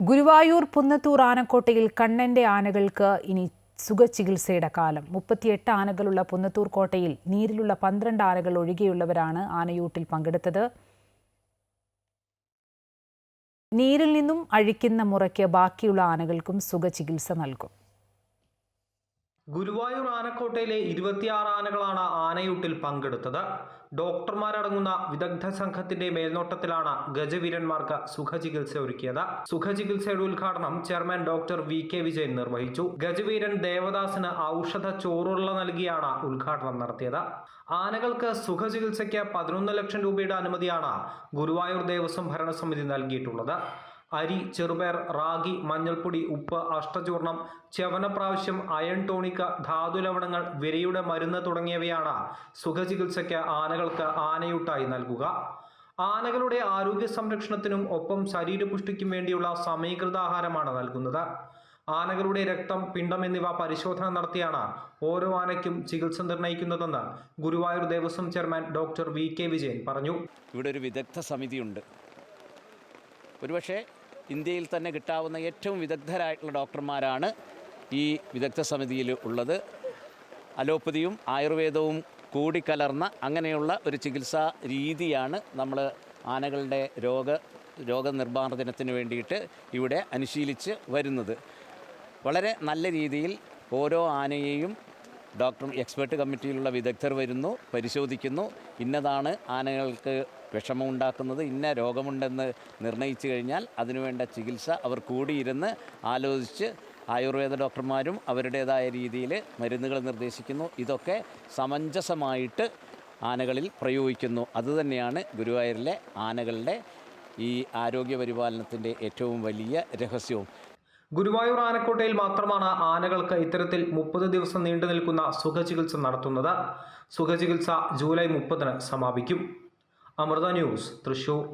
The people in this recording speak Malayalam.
ഗുരുവായൂർ പുന്നത്തൂർ ആനക്കോട്ടയിൽ കണ്ണന്റെ ആനകൾക്ക് ഇനി സുഖചികിത്സയുടെ കാലം. മുപ്പത്തിയെട്ട് ആനകളുള്ള പുന്നത്തൂർ കോട്ടയിൽ നീരിലുള്ള പന്ത്രണ്ട് ആനകൾ ഒഴികെയുള്ളവരാണ് ആനയൂട്ടിൽ പങ്കെടുത്തത്. നീരിൽ നിന്നും അഴിക്കുന്ന മുറയ്ക്ക് ബാക്കിയുള്ള ആനകൾക്കും സുഖചികിത്സ നൽകും. ഗുരുവായൂർ ആനക്കോട്ടയിലെ ഇരുപത്തിയാറ് ആനകളാണ് ആനയൂട്ടിൽ പങ്കെടുത്തത്. ഡോക്ടർമാരടങ്ങുന്ന വിദഗ്ധ സംഘത്തിന്റെ മേൽനോട്ടത്തിലാണ് ഗജവീരന്മാർക്ക് സുഖചികിത്സ ഒരുക്കിയത്. സുഖചികിത്സയുടെ ഉദ്ഘാടനം chairman doctor V K Vijayan നിർവഹിച്ചു. ഗജവീരൻ ദേവദാസിന് ഔഷധ ചോറുള്ള നൽകിയാണ് ഉദ്ഘാടനം നടത്തിയത്. ആനകൾക്ക് സുഖചികിത്സയ്ക്ക് പതിനൊന്ന് ലക്ഷം രൂപയുടെ അനുമതിയാണ് ഗുരുവായൂർ ദേവസ്വം ഭരണസമിതി നൽകിയിട്ടുള്ളത്. അരി ചെറുപയർ റാഗി മഞ്ഞൾപ്പൊടി ഉപ്പ് അഷ്ടചൂർണം ചവനപ്രാവശ്യം അയൺ ടോണിക്ക ധാതു ധാതുലവണങ്ങൾ വിരയുടെ മരുന്ന് തുടങ്ങിയവയാണ് സുഖചികിത്സയ്ക്ക് ആനകൾക്ക് ആനയൂട്ടായി നൽകുക. ആനകളുടെ ആരോഗ്യ സംരക്ഷണത്തിനും ഒപ്പം ശരീരപുഷ്ടിക്കും വേണ്ടിയുള്ള സമീകൃത ആഹാരമാണ് നൽകുന്നത്. ആനകളുടെ രക്തം പിണ്ടം എന്നിവ പരിശോധന നടത്തിയാണ് ഓരോ ആനയ്ക്കും ചികിത്സ നിർണയിക്കുന്നതെന്ന് Guruvayur Devaswom chairman doctor V K Vijayan പറഞ്ഞു. ഇവിടെ ഒരു വിദഗ്ധ സമിതിയുണ്ട്. ഒരുപക്ഷെ ഇന്ത്യയിൽ തന്നെ കിട്ടാവുന്ന ഏറ്റവും വിദഗ്ധരായിട്ടുള്ള ഡോക്ടർമാരാണ് ഈ വിദഗ്ധ സമിതിയിൽ ഉള്ളത്. അലോപ്പതിയും ആയുർവേദവും കൂടിക്കലർന്ന അങ്ങനെയുള്ള ഒരു ചികിത്സാ രീതിയാണ് നമ്മൾ ആനകളുടെ രോഗ രോഗനിർമ്മാർജനത്തിന് വേണ്ടിയിട്ട് ഇവിടെ അനുശീലിച്ച് വരുന്നത്. വളരെ നല്ല രീതിയിൽ ഓരോ ആനയെയും ഡോക്ടർ എക്സ്പേർട്ട് കമ്മിറ്റിയിലുള്ള വിദഗ്ധർ വരുന്നു പരിശോധിക്കുന്നു. ഇന്നതാണ് ആനകൾക്ക് വിഷമമുണ്ടാക്കുന്നത് ഇന്ന രോഗമുണ്ടെന്ന് നിർണയിച്ചു കഴിഞ്ഞാൽ അതിനുവേണ്ട ചികിത്സ അവർ കൂടിയിരുന്ന് ആലോചിച്ച് ആയുർവേദ ഡോക്ടർമാരും അവരുടേതായ രീതിയിൽ മരുന്നുകൾ നിർദ്ദേശിക്കുന്നു. ഇതൊക്കെ സമഞ്ജസമായിട്ട് ആനകളിൽ പ്രയോഗിക്കുന്നു. അതുതന്നെയാണ് ഗുരുവായൂരിലെ ആനകളുടെ ഈ ആരോഗ്യ പരിപാലനത്തിന്റെ ഏറ്റവും വലിയ രഹസ്യവും. ഗുരുവായൂർ ആനക്കോട്ടയിൽ മാത്രമാണ് ആനകൾക്ക് ഇത്തരത്തിൽ മുപ്പത് ദിവസം നീണ്ടു നിൽക്കുന്ന സുഖചികിത്സ നടത്തുന്നത്. സുഖചികിത്സ ജൂലൈ മുപ്പതിന് സമാപിക്കും. അമൃത ന്യൂസ് തൃശൂർ.